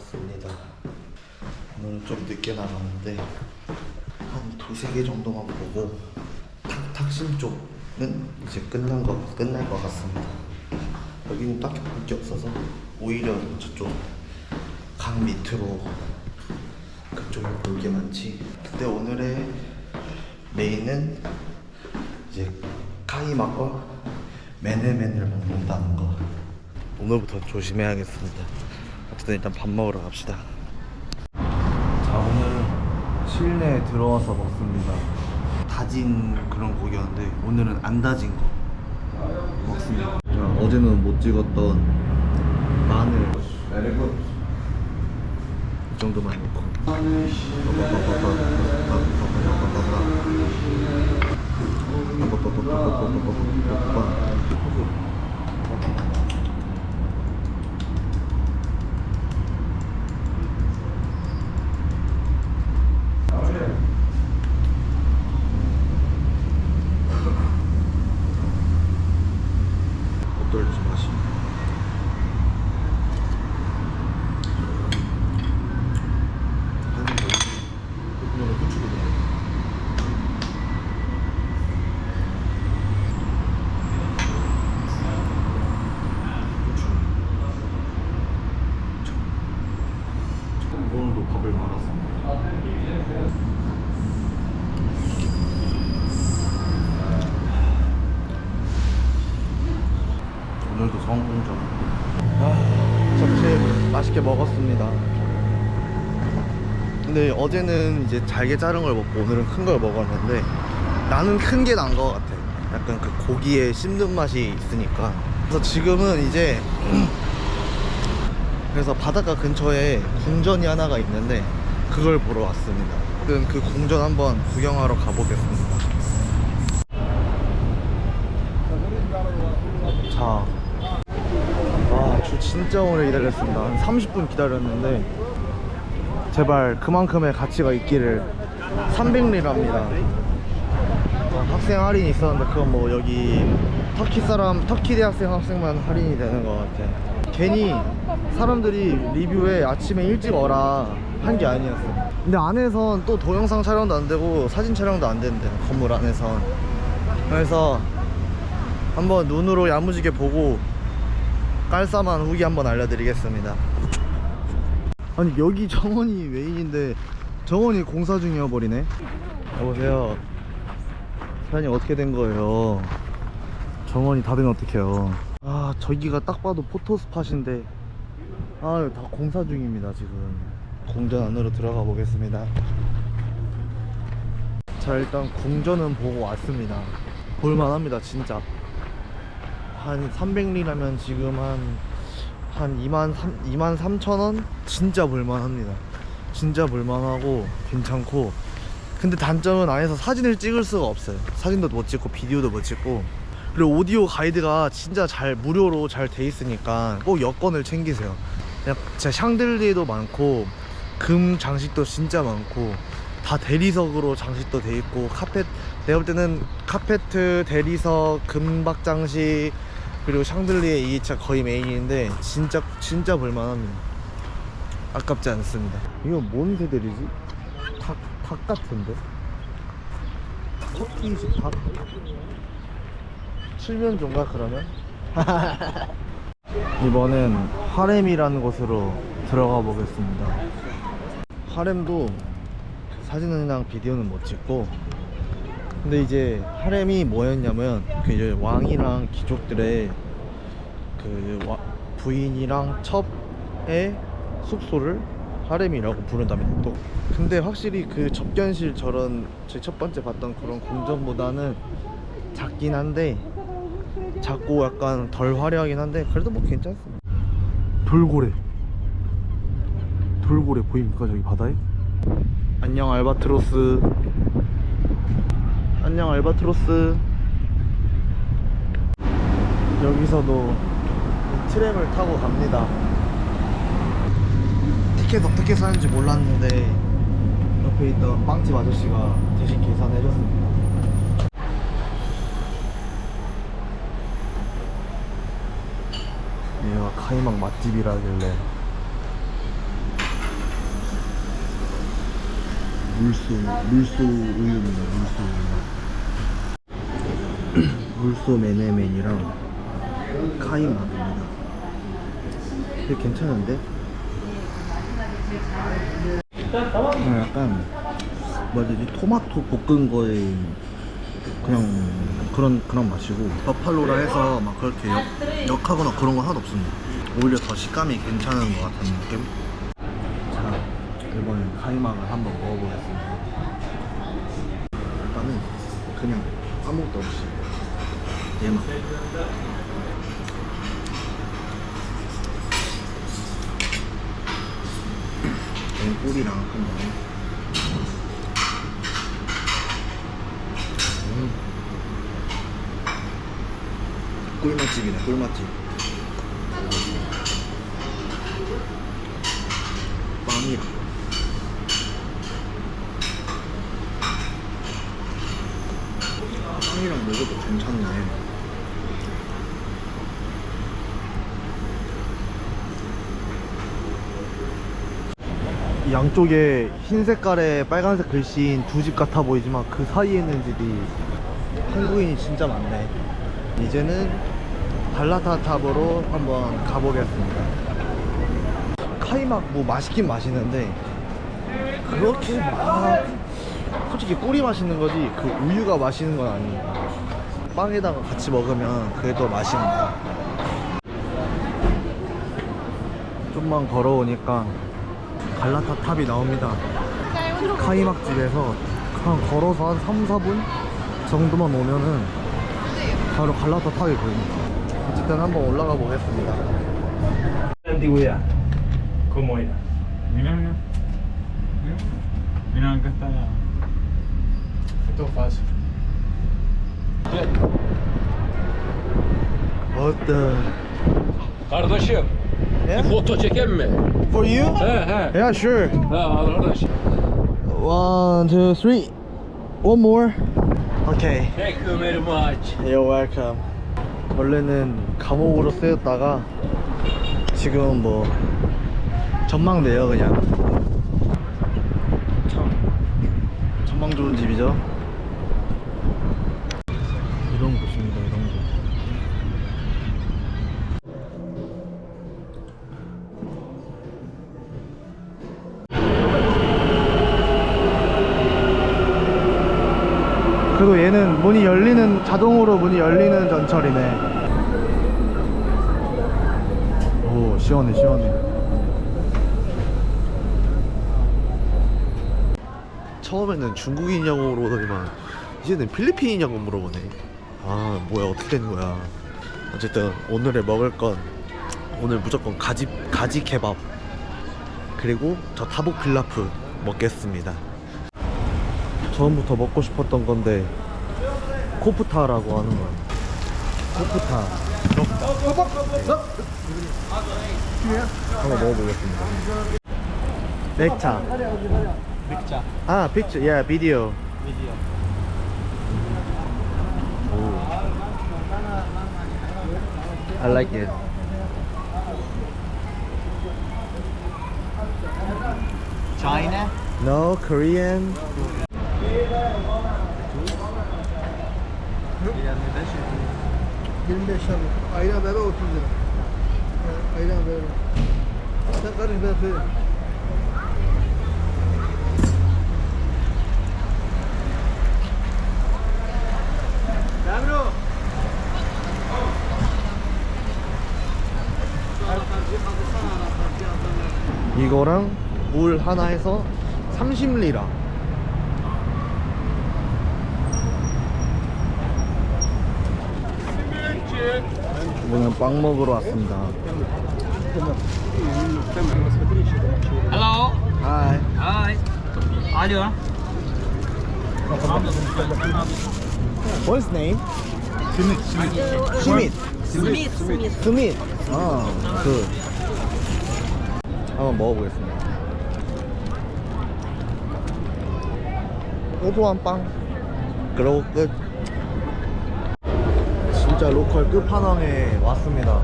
왔습니다. 오늘은 좀 늦게 나갔는데 한 두세 개 정도만 보고 탁, 탁심 쪽은 이제 끝난 거 끝날 것 같습니다. 여기는 딱히 볼 게 없어서 오히려 저쪽 강 밑으로 그쪽에 볼게 많지. 근데 오늘의 메인은 이제 카이막과 메네멘을 먹는다는 거. 오늘부터 조심해야겠습니다. 어쨌든 일단 밥 먹으러 갑시다. 자 오늘은 실내에 들어와서 먹습니다. 다진 그런 고기였는데 오늘은 안 다진 거 먹습니다. 자, 어제는 못 찍었던 마늘 이 정도만 넣고 어떨지 맛이 한번 더 이거는 후추도 넣어 오늘도 밥을 말았습니다. 오늘도 성공적. 아, 잡채 맛있게 먹었습니다. 근데 어제는 이제 잘게 자른 걸 먹고 오늘은 큰 걸 먹었는데 나는 큰게 나은 것 같아. 약간 그 고기에 씹는 맛이 있으니까. 그래서 지금은 이제 그래서 바닷가 근처에 궁전이 하나가 있는데 그걸 보러 왔습니다. 그그 궁전 한번 구경하러 가보겠습니다. 자, 아, 저 진짜 오래 기다렸습니다. 한 30분 기다렸는데 제발 그만큼의 가치가 있기를 300리랍니다. 어, 학생 할인이 있었는데 그건 뭐 여기 터키 사람 터키 대학생 학생만 할인이 되는 것 같아. 괜히 사람들이 리뷰에 아침에 일찍 오라 한 게 아니었어. 근데 안에선 또 동영상 촬영도 안 되고 사진 촬영도 안 된대 건물 안에선. 그래서 한번 눈으로 야무지게 보고 깔쌈한 후기 한번 알려드리겠습니다. 아니 여기 정원이 메인인데 정원이 공사 중이어 버리네. 여보세요. 사장님 어떻게 된 거예요? 정원이 다 되면 어떡해요? 아 저기가 딱 봐도 포토 스팟인데 아 다 공사 중입니다 지금. 궁전 안으로 들어가 보겠습니다. 자 일단 궁전은 보고 왔습니다. 볼만합니다 진짜. 한 300리라면 지금 한, 한 2만 3, 2만 3천 원? 진짜 볼만합니다. 진짜 볼만하고 괜찮고. 근데 단점은 안에서 사진을 찍을 수가 없어요. 사진도 못 찍고 비디오도 못 찍고. 그리고 오디오 가이드가 진짜 잘 무료로 잘 돼 있으니까 꼭 여권을 챙기세요. 진짜 샹들리에도 많고 금 장식도 진짜 많고 다 대리석으로 장식도 돼 있고 카펫 내가 볼 때는 카페트 대리석 금박 장식 그리고 샹들리에 이게 진짜 거의 메인인데 진짜 진짜 볼만합니다 아깝지 않습니다 이건 뭔 새들이지? 닭, 닭 같은데? 터키식 닭? 칠면조인가 그러면? 이번엔 하렘이라는 곳으로 들어가 보겠습니다 하렘도 사진이랑 비디오는 못 찍고 근데 이제 하렘이 뭐였냐면 그 이제 왕이랑 귀족들의 그 와- 부인이랑 첩의 숙소를 하렘이라고 부른답니다. 또 근데 확실히 그 접견실 저런 제 첫 번째 봤던 그런 궁전보다는 작긴 한데 작고 약간 덜 화려하긴 한데 그래도 뭐 괜찮습니다. 돌고래. 돌고래 보입니까? 저기 바다에? 안녕 알바트로스 안녕 알바트로스. 여기서도 트램을 타고 갑니다. 티켓 어떻게 사는지 몰랐는데 옆에 있던 빵집 아저씨가 대신 계산해줬습니다. 얘가 카이막 맛집이라길래 물소 물소 우유입니다 물소 우유. 물소 메네멘이랑 카이마입니다. 되게 괜찮은데? 어, 약간 뭐지? 토마토 볶은 거에 그냥 그런 그런 맛이고 버팔로라 해서 막 그렇게 역, 역하거나 그런 거 하나도 없습니다. 오히려 더 식감이 괜찮은 것 같은 느낌? 자 이번엔 카이막을 한번 먹어보겠습니다. 일단은 그냥 아무것도 없이 얘 꿀이랑 한 번 음. 꿀맛집이네 꿀맛집 빵이랑 빵이랑 먹어도 괜찮네 이 양쪽에 흰 색깔에 빨간색 글씨인 두 집 같아 보이지만 그 사이에 있는 집이 한국인이 진짜 많네. 이제는 발라타탑으로 한번 가보겠습니다. 카이막 뭐 맛있긴 맛있는데 그렇게 막 솔직히 꿀이 맛있는 거지 그 우유가 맛있는 건 아니에요. 빵에다가 같이 먹으면 그게 더 맛있는 거야. 좀만 걸어오니까 갈라타 탑이 나옵니다 카이막 집에서 그냥 걸어서 한 3, 4분 정도만 오면은 바로 갈라타 탑이 보입니다 어쨌든 한번 올라가 보겠습니다 antigüedad. ¿Cómo era? Mira, mira. Mira, acá está. Esto es fácil. What the Kardeşim, yeah? foto çeken mi? For you? He he. Yeah sure Ha arkadaş. One, two, three One more Okay Thank you very much. You're welcome. 원래는 감옥으로 쓰였다가 지금은 뭐 전망대요 그냥. 참 전망 좋은 집이죠. 이런 곳입니다 이런 곳. 얘는 문이 열리는 자동으로 문이 열리는 전철이네. 오 시원해 시원해. 처음에는 중국인이냐고 물어보더니만 이제는 필리핀이냐고 물어보네 아 뭐야 어떻게 된 거야 어쨌든 오늘의 먹을 건 오늘 무조건 가지 가지 케밥 그리고 저 타복 필라프 먹겠습니다 처음부터 먹고 싶었던 건데 코프타라고 하는 거야. 코프타. 한번 먹어보겠습니다. 맥차. 맥차. 아, 픽처. Yeah, 비디오. 비디오. I like it. China? No, Korean. Ayran bebe 30 lira. Ayran bebe. Sen karış ben söyleyeyim. 이거랑 물 하나에서 30리라. 오늘 빵 먹으러 왔습니다. Hello. Hi. Hi. Alo. What's name? 스밋. 스밋. Smith. Smith. 스밋. 아, 그. 한번 먹어보겠습니다. 고소한 빵. 그러고 끝. 진짜 로컬 끝판왕에 왔습니다.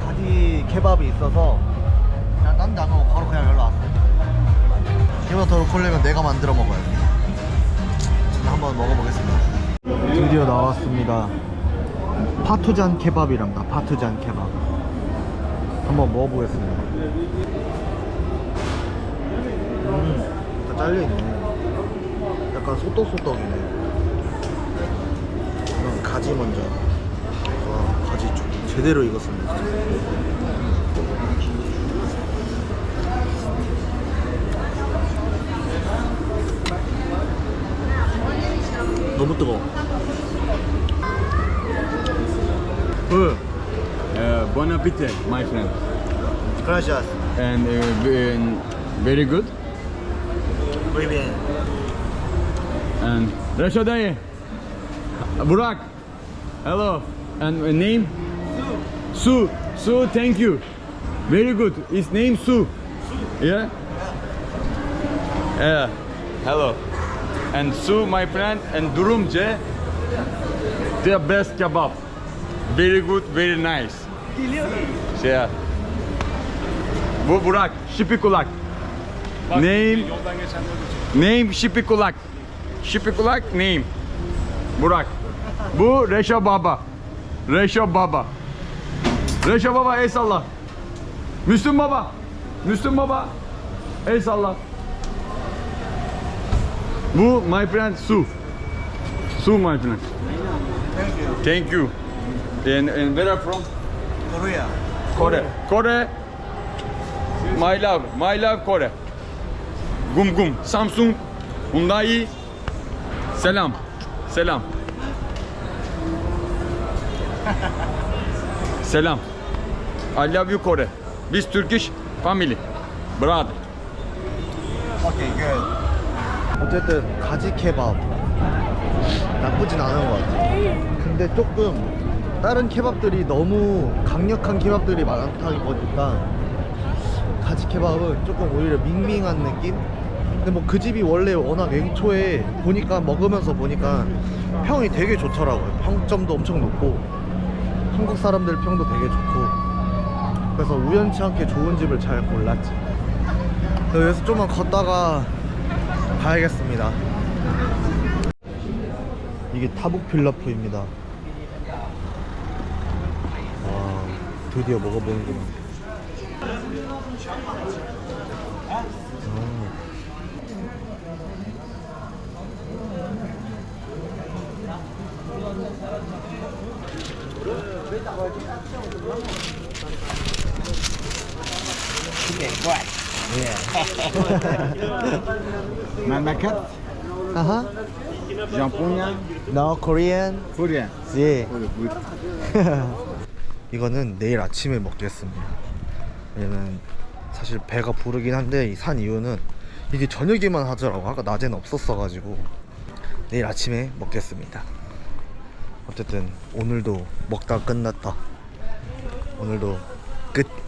가지 케밥이 있어서 그냥 딴데 안 가고 바로 그냥 여기로 왔어요. 토마토를 콜려면 내가 만들어 먹어야 돼. 한번 먹어보겠습니다. 드디어 나왔습니다. 파투잔 케밥이랍니다. 파투잔 케밥. 한번 먹어보겠습니다. 음, 다 잘려있네. 약간 소떡소떡이네. 이건 가지 먼저. 와, 가지 좀 제대로 익었습니다. 너무 뜨거워. 응. Uh, bon appetit, my friend. Gracias. And uh, ve- very good. Muy bien. And Rashadaye. Burak. Hello. And uh, name? Su. Su, thank you. Very good. His name Su. Yeah? Yeah. Hello. And Su, my friend, and Durum J. The best kebab. Very good, very nice. Yeah. Bu Burak, Şipikulak. Name Name Şipikulak. Şipikulak name. Burak. Bu Reşo Baba. Reşo Baba. Reşo Baba ey salla. Müslüm Baba. Müslüm Baba. Ey salla. Bu my friend Su. Su my friend. Thank you. Thank you. And, and where are from? Korea. Kore. Kore. My love. My love Kore. Gum gum. Samsung. Hyundai. Selam. Selam. Selam. I love you Kore. Biz Turkish family. Brother. 오케이, 굿. 어쨌든 가지 케밥 나쁘진 않은 것 같아. 근데 조금 다른 케밥들이 너무 강력한 케밥들이 많다 보니까 가지 케밥은 조금 오히려 밍밍한 느낌? 근데 뭐 그 집이 원래 워낙 애초에 보니까 먹으면서 보니까 평이 되게 좋더라고요. 평점도 엄청 높고 한국 사람들 평도 되게 좋고 그래서 우연치 않게 좋은 집을 잘 골랐지. 여기서 좀만 걷다가 가야겠습니다. 이게 타북 필라프입니다. 와, 드디어 먹어보는구나. 음. Memleket 아하. Japonya. No Korean. Korea. 예. 이거는 내일 아침에 먹겠습니다. 왜냐면 사실 배가 부르긴 한데 이 산 이유는 이게 저녁에만 하더라고. 아까 낮에는 없었어가지고 내일 아침에 먹겠습니다. 어쨌든 오늘도 먹다 끝났다. 오늘도 끝.